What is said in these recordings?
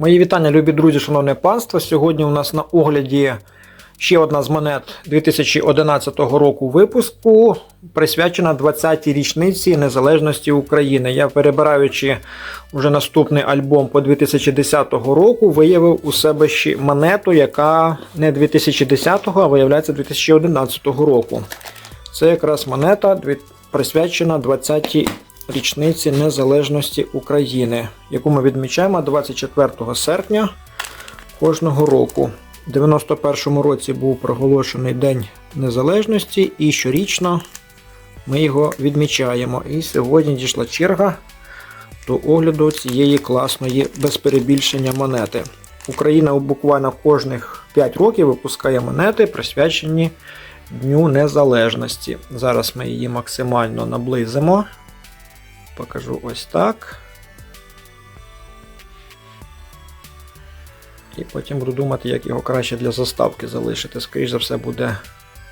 Мої вітання, любі друзі, шановне панство. Сьогодні у нас на огляді ще одна з монет 2011 року випуску, присвячена 20-й річниці незалежності України. Я, перебираючи вже наступний альбом по 2010 року, виявив у себе ще монету, яка не 2010, а виявляється 2011 року. Це якраз монета присвячена 20-й річниці незалежності України, яку ми відмічаємо 24 серпня кожного року. У 91-му році був проголошений День Незалежності, і щорічно ми його відмічаємо. І сьогодні дійшла черга до огляду цієї класної без перебільшення монети. Україна буквально кожних 5 років випускає монети, присвячені Дню Незалежності. Зараз ми її максимально наблизимо. Покажу ось так. І потім буду думати, як його краще для заставки залишити. Скоріше за все, буде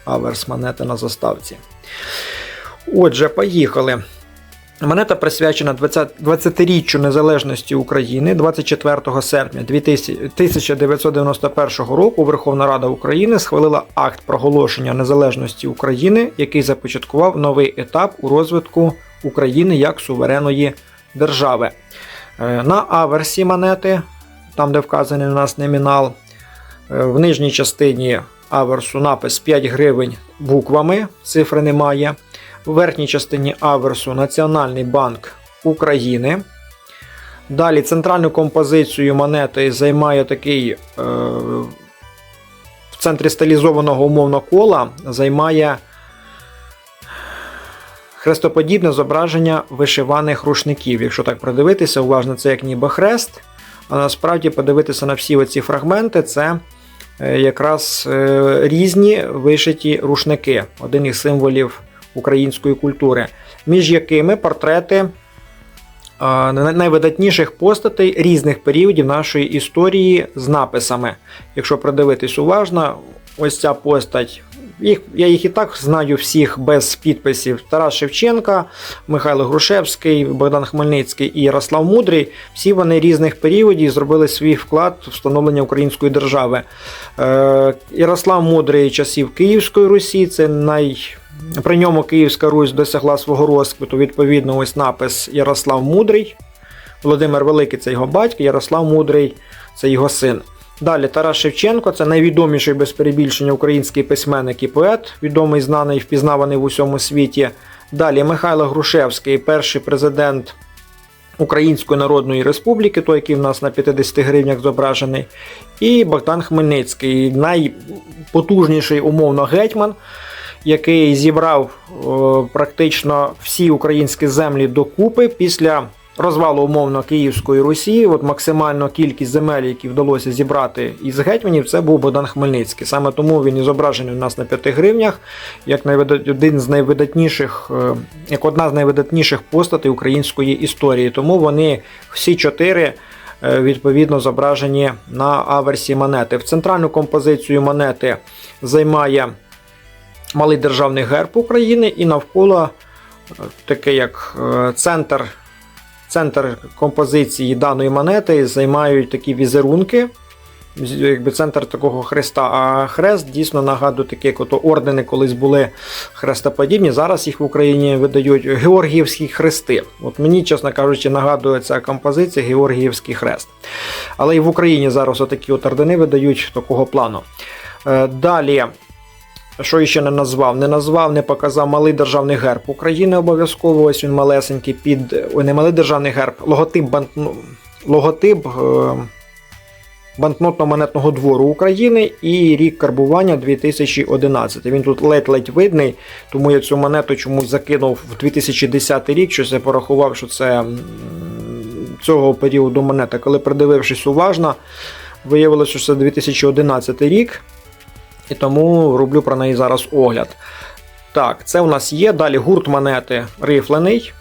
аверс монети на заставці. Отже, поїхали. Монета присвячена 20 20-річчю незалежності України 24 серпня 1991 року Верховна Рада України схвалила акт проголошення незалежності України, який започаткував новий етап у розвитку України як суверенної держави. Е, На аверсі монети, там де вказаний у нас номінал, е, в нижній частині аверсу напис 5 гривень буквами, цифри немає. В верхній частині аверсу Національний банк України. Далі центральну композицію монети займає такий е, в центрі стилізованого умовно кола займає хрестоподібне зображення вишиваних рушників. Якщо так придивитися, уважно, це як ніби хрест. А насправді подивитися на всі оці фрагменти, це е, якраз е, різні вишиті рушники, один із символів української культури, між якими портрети а, найвидатніших постатей різних періодів нашої історії з написами. Якщо придивитись уважно, ось ця постать. Їх, я їх і так знаю всіх без підписів. Тарас Шевченка, Михайло Грушевський, Богдан Хмельницький і Ярослав Мудрий. Всі вони різних періодів зробили свій вклад в встановлення української держави. Е, Ярослав Мудрий часів Київської Русі, це най... При ньому Київська Русь досягла свого розквіту. Відповідно, ось напис Ярослав Мудрий. Володимир Великий це його батько, Ярослав Мудрий це його син. Далі Тарас Шевченко це найвідоміший без перебільшення український письменник і поет, відомий, знаний, впізнаваний в усьому світі. Далі Михайло Грушевський, перший президент Української Народної Республіки, той, який в нас на 50 гривнях зображений. І Богдан Хмельницький, найпотужніший умовно гетьман, який зібрав о, практично всі українські землі докупи після розвалу умовно Київської Русі. От максимальна кількість земель, які вдалося зібрати із гетьманів, це був Богдан Хмельницький. Саме тому він і зображений у нас на 5 гривнях, як один з найвидатніших, е, як одна з найвидатніших постатей української історії. Тому вони всі чотири. е, Відповідно, зображені на аверсі монети. В центральну композицію монети займає малий державний герб України і навколо е, таке як центр, центр композиції даної монети займають такі візерунки. Якби центр такого хреста, а хрест дійсно нагадує такі, як ото ордени колись були хрестоподібні. Зараз їх в Україні видають Георгіївські хрести. От мені, чесно кажучи, нагадує ця композиція Георгіївський хрест. Але і в Україні зараз отакі от ордени видають такого плану. Е, Далі що ще не назвав? Не назвав, не показав малий державний герб України обов'язково. Ось він малесенький під. Ой, не малий державний герб, логотип банкно... логотип е... банкнотно-монетного двору України і рік карбування 2011. Він тут ледь-ледь видний, тому я цю монету чомусь закинув в 2010 рік, щось я порахував, що це цього періоду монета. Коли придивившись уважно, виявилося, що це 2011 рік. І тому роблю про неї зараз огляд. Так, це у нас є. Далі гурт монети рифлений.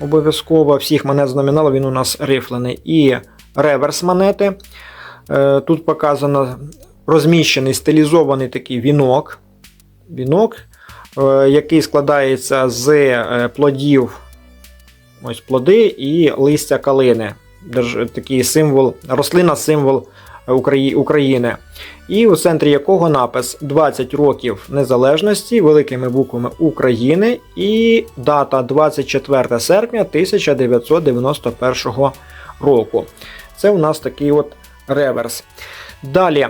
Обов'язково всіх монет з номіналу він у нас рифлений. І реверс монети. Е, Тут показано розміщений стилізований такий вінок. Вінок, е, який складається з е, плодів ось плоди і листя калини. такий символ, рослина символ України. І у центрі якого напис 20 років незалежності великими буквами України і дата 24 серпня 1991 року. Це у нас такий от реверс. Далі.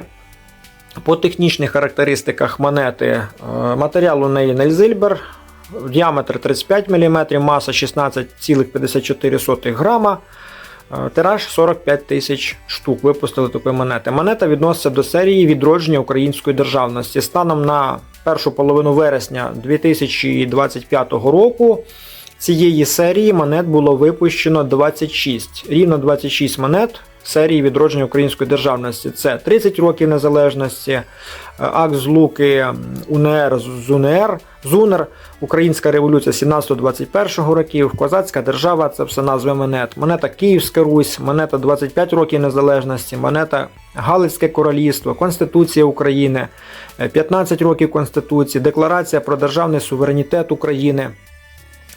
По технічних характеристиках монети е, матеріал у неї Нельзильбер, діаметр 35 мм, маса 16,54 грама. Е, Тираж 45 тисяч штук. Випустили такої монети. Монета відноситься до серії відродження української державності. Станом на першу половину вересня 2025 року цієї серії монет було випущено 26. Рівно 26 монет серії відродження української державності. Це 30 років незалежності, е, акт злуки УНР з УНР, ЗУНР, Українська революція 17-21 років, Козацька держава це все назви монет. Монета Київська Русь, монета 25 років незалежності, монета Галицьке королівство, Конституція України, е, 15 років Конституції, Декларація про державний суверенітет України,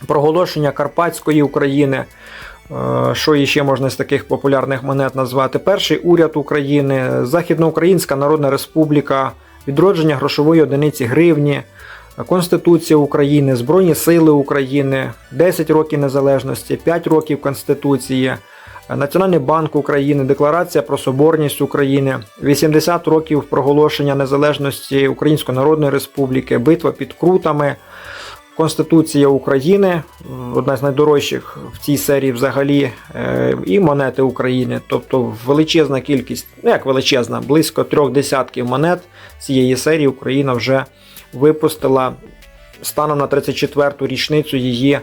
проголошення Карпатської України. Е, Що іще можна з таких популярних монет назвати? Перший уряд України, Західноукраїнська Народна Республіка, відродження грошової одиниці гривні, Конституція України, Збройні Сили України, 10 років незалежності, 5 років Конституції, Національний банк України, Декларація про соборність України, 80 років проголошення незалежності Української Народної Республіки, битва під Крутами. Конституція України, одна з найдорожчих в цій серії взагалі, е, і монети України. Тобто величезна кількість, ну як величезна, близько трьох десятків монет цієї серії Україна вже випустила станом на 34-ту річницю її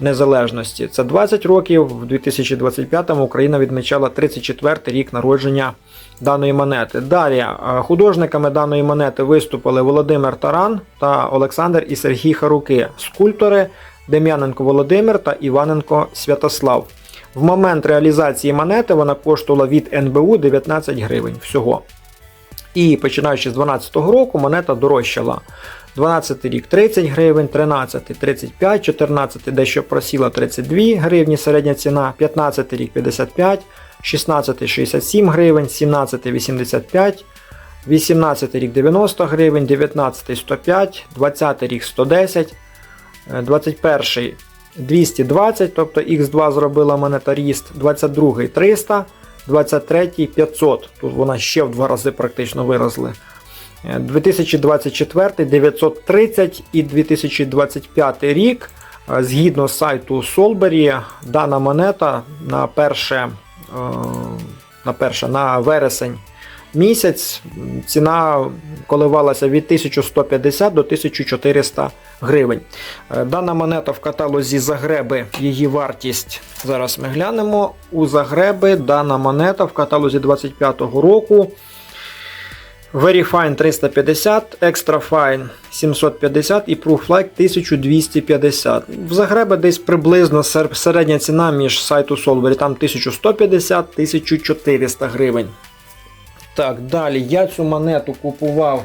незалежності. Це 20 років. В 2025-му Україна відмічала 34-й рік народження даної монети. Далі е, художниками даної монети виступили Володимир Таран та Олександр і Сергій Харуки, скульптори Дем'яненко Володимир та Іваненко Святослав. В момент реалізації монети вона коштувала від НБУ 19 гривень всього. І починаючи з 2012 року монета дорожчала. 12 рік 30 гривень, 13 35, 14 дещо просіла 32 гривні середня ціна, 15 рік 55, 16 67 гривень, 17 85, 18 рік 90 гривень, 19 105, 20 рік 110, е, 21 220, тобто Х2 зробила монета ріст, 22 300, 23 500, тут вона ще в два рази практично виросла. Е, 2024 930 і 2025 рік. е, Згідно з сайту Солбері, дана монета на перше, е, на перше, на вересень місяць ціна коливалася від 1150 до 1400 гривень. Е, Дана монета в каталозі Загреби, її вартість. Зараз ми глянемо. У Загреби дана монета в каталозі 25-го року. Very Fine 350, Extra Fine 750 і Proof Like 1250. В Загреби десь приблизно середня ціна між сайту Solvery, там 1150-1400 гривень. Так, далі я цю монету купував.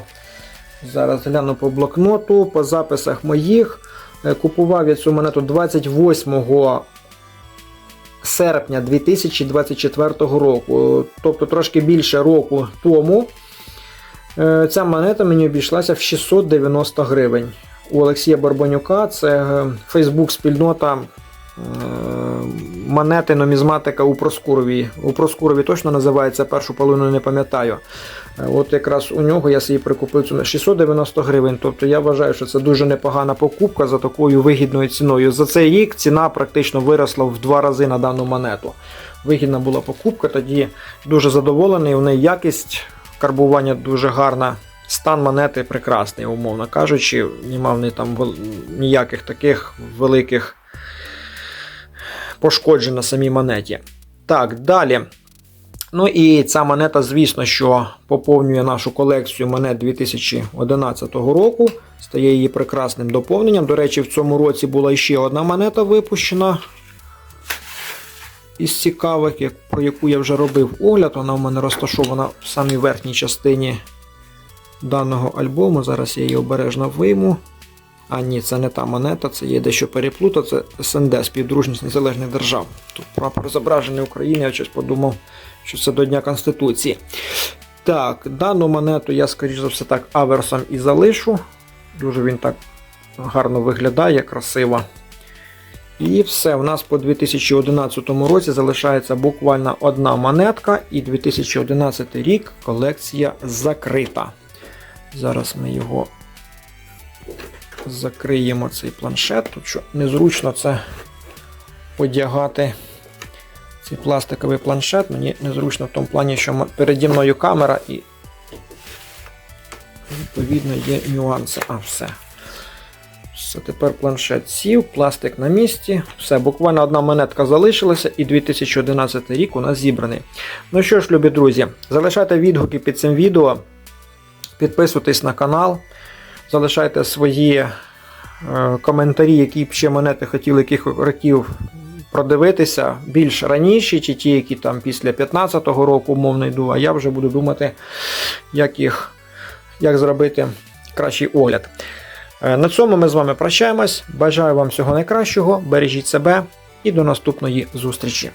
Зараз гляну по блокноту, по записах моїх. Е, Купував я цю монету 28 серпня 2024 року, тобто трошки більше року тому. Е, Ця монета мені обійшлася в 690 гривень. У Олексія Барбанюка це Фейсбук спільнота е, монети нумізматика у Проскурові. У Проскурові точно називається першу половину, не пам'ятаю. Е, От якраз у нього я собі прикупив цю на 690 гривень. Тобто я вважаю, що це дуже непогана покупка за такою вигідною ціною. За цей рік ціна практично виросла в два рази на дану монету. Вигідна була покупка, тоді дуже задоволений. У неї якість карбування дуже гарна. Стан монети прекрасний, умовно кажучи, нема в неї там ніяких таких великих пошкоджень на самій монеті. Так, далі. Ну і ця монета, звісно, що поповнює нашу колекцію монет 2011 року. Стає її прекрасним доповненням. До речі, в цьому році була ще одна монета випущена із цікавих, як- про яку я вже робив огляд. Вона в мене розташована в самій верхній частині даного альбому. Зараз я її обережно вийму. А ні, це не та монета, це є дещо переплута, це СНД, Співдружність Незалежних Держав. Тут прапор зображений України, я щось подумав, що це до Дня Конституції. Так, дану монету я, скоріш за все, так аверсом і залишу. Дуже він так гарно виглядає, красиво. І все, у нас по 2011 році залишається буквально одна монетка, і 2011 рік колекція закрита. Зараз ми його закриємо цей планшет, тут що незручно це одягати. Цей пластиковий планшет мені незручно в тому плані, що переді мною камера і відповідно є нюанси. А, все. Все, тепер планшет сів, пластик на місці. Все, буквально одна монетка залишилася, і 2011 рік у нас зібраний. Ну що ж, любі друзі, залишайте відгуки під цим відео, підписуйтесь на канал, залишайте свої е, коментарі, які б ще монети хотіли яких років продивитися більш раніше, чи ті, які там після 15-го року умовно йду, а я вже буду думати, як їх як зробити кращий огляд. Е, На цьому ми з вами прощаємось. Бажаю вам всього найкращого, бережіть себе і до наступної зустрічі.